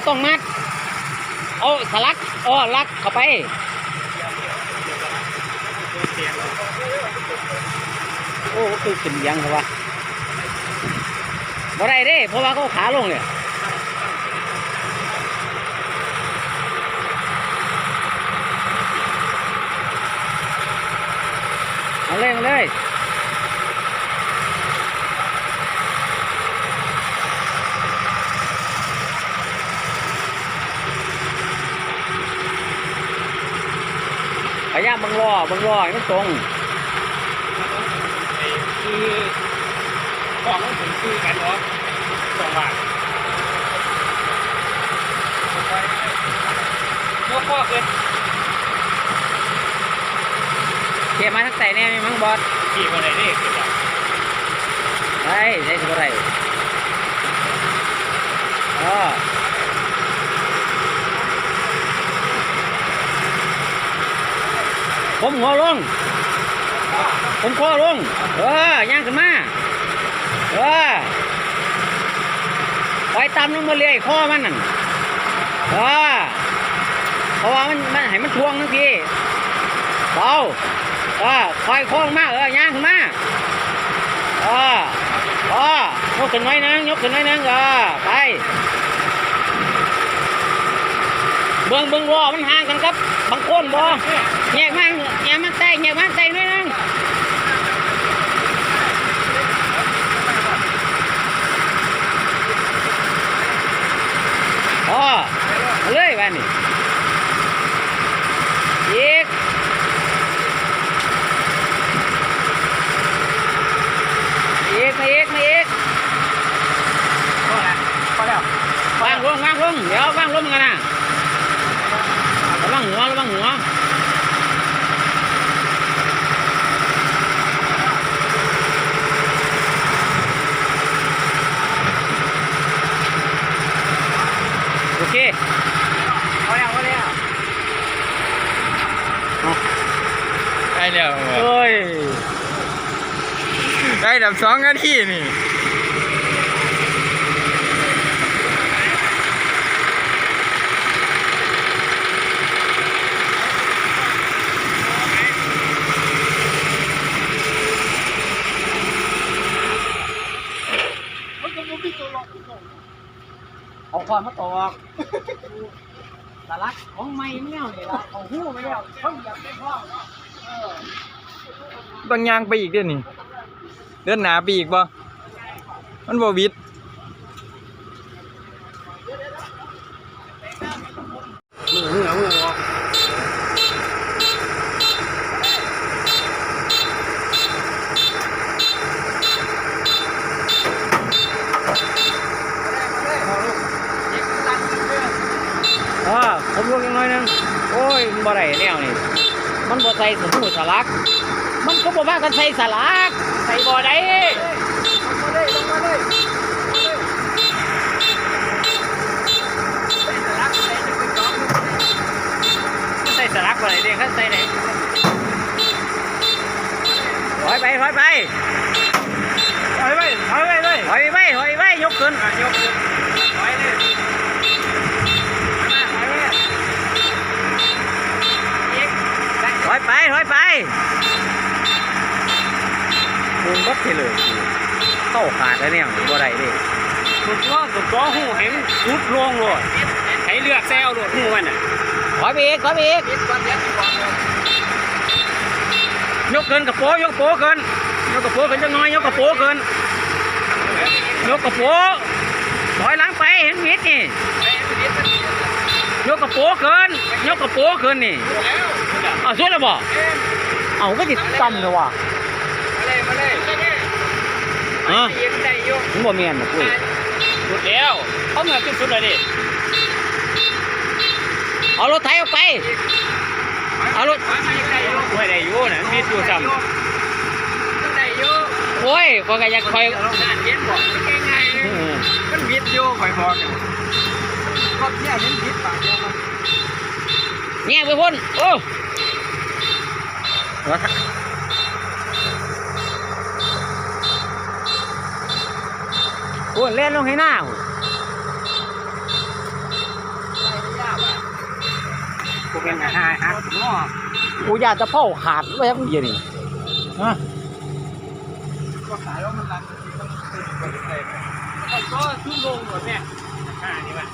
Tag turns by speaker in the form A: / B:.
A: ว่ต้องมัด เอาสลักอ้อลักเข้าไปโอ้คือขึ้นยังครับวะบ่ได้เด้ เพราะว่าเขาขาลงเนี่ยเอาเลยมาเลยายามบังรอบังรอให้มันตรง
B: คือของของผมคือกันเนาะสองบาทยกข้อเกิน
A: เขียมาทั้งใส่แน่มีมั้งบอส
B: กี่วันไหนเด็กกัน
A: ได้ใช่สิบ่ได้เออผม หัวลง ผมคอลง เออย่างขึ้นมา เออปล่อยตามลงมาเลยข้อมันนั่นเออเพราะว่ามันมันให้มันทวงทั้งทีเบาเออคอยโค้งมากเออย่างขึ้นมาเออเออยกขึ้นหน่อยนึงยกขึ้นหน่อยนึงเออไป เบิ่งเบิ่งรอมันห่างกันครับ บางคนบ่แยกมาแยกมาใส่แยกมาใส่หน่อยนึงอ๋อมาเลยไปนี่อีกอีกมาอีกมาอีก
B: พอแล้วพอแล้ว
A: วางลงวางลงเดี๋ยววางลงกันนะระวัง หัวระวังหัวโอเค
B: พอแล้วพอแล้วได้แล้ว
A: เอ้ย
B: ได้ดับสองนาทีนี่
A: เอาความาตอกตลักของไม่เมี่ยวนี่ละของหู้ไม่แล้วเขาอยากได้พ่อเนาะเออ
C: ต้องยางไปอีกเด้อนี่ เดินหนาไปอีกบ่มันบ่วิด
B: มือมือมือออก
A: อ่า ผมลงยังน้อยนึงโอ้ยมันบ่ได้แนวนี่มันบ่ใส่สมูสลัก มันก็บ่ว่ากันใส่สลัก ใส่บ่ได้มันใส่สลักบ่ได้เด้คันใส่ได้ถอยไปถอยไป
B: ถอยไปถอยไปเลย
A: ถอยไปถอยไปยกขึ้น
B: ยกถอยเลยมาถอยไป
A: ถอยไปถอยไป มุนบัดเทเลยเข้าขาดแล้วเนี่ยบ่ได้เด้
B: สุดยอดสุดยอดหูเห็นสุดลงเลยให้เลือกแซวโดดหูมันอะ
A: ถอยไปอีกถอยไปอีกยกเกินกระโปรงยกกระโปรงเกินยกกระโปรงเกินจังน้อยยกกระโปรงเกินยกกระโปรงถอยหลังไปเห็นมิดนี่ยกกระโปรงเกินยกกระโปรงเกินนี่อ้าวสุดแล้วบ่ เอ้าก็ติดต่ำเลยว่ะ
B: มาเลยมาเลย
A: ฮะ
B: ยิงได้ยก
A: มันบ่แม่นนะปุ้ย
B: สุดแล้วเขาเหมือนสุดเลยดิ
A: เอารถไถออกไป เอารถ
B: ไม่ได้อยู่นะมีอยู่ซ้ำได้อยู่
A: โอ้ยก็ก็อยากคอย
B: งานเย็นบอกง่ายๆ
A: เออ
B: มันบิดอยู่คอยบอกก็เนี่ยเห็นบิดปากเดียวมัน
A: แง่ไปพ่นโอ้ ราคาโอ้เล่นลงให้หน้ากู
B: เป็นหายหักงอ
A: กูอยากจะพ่อขาดไว้ยังเย็นนี่ฮะ
C: ก็ขายแล้วมันรัน
B: ก็ขึ้นลงหมดเนี่ยหานี่มั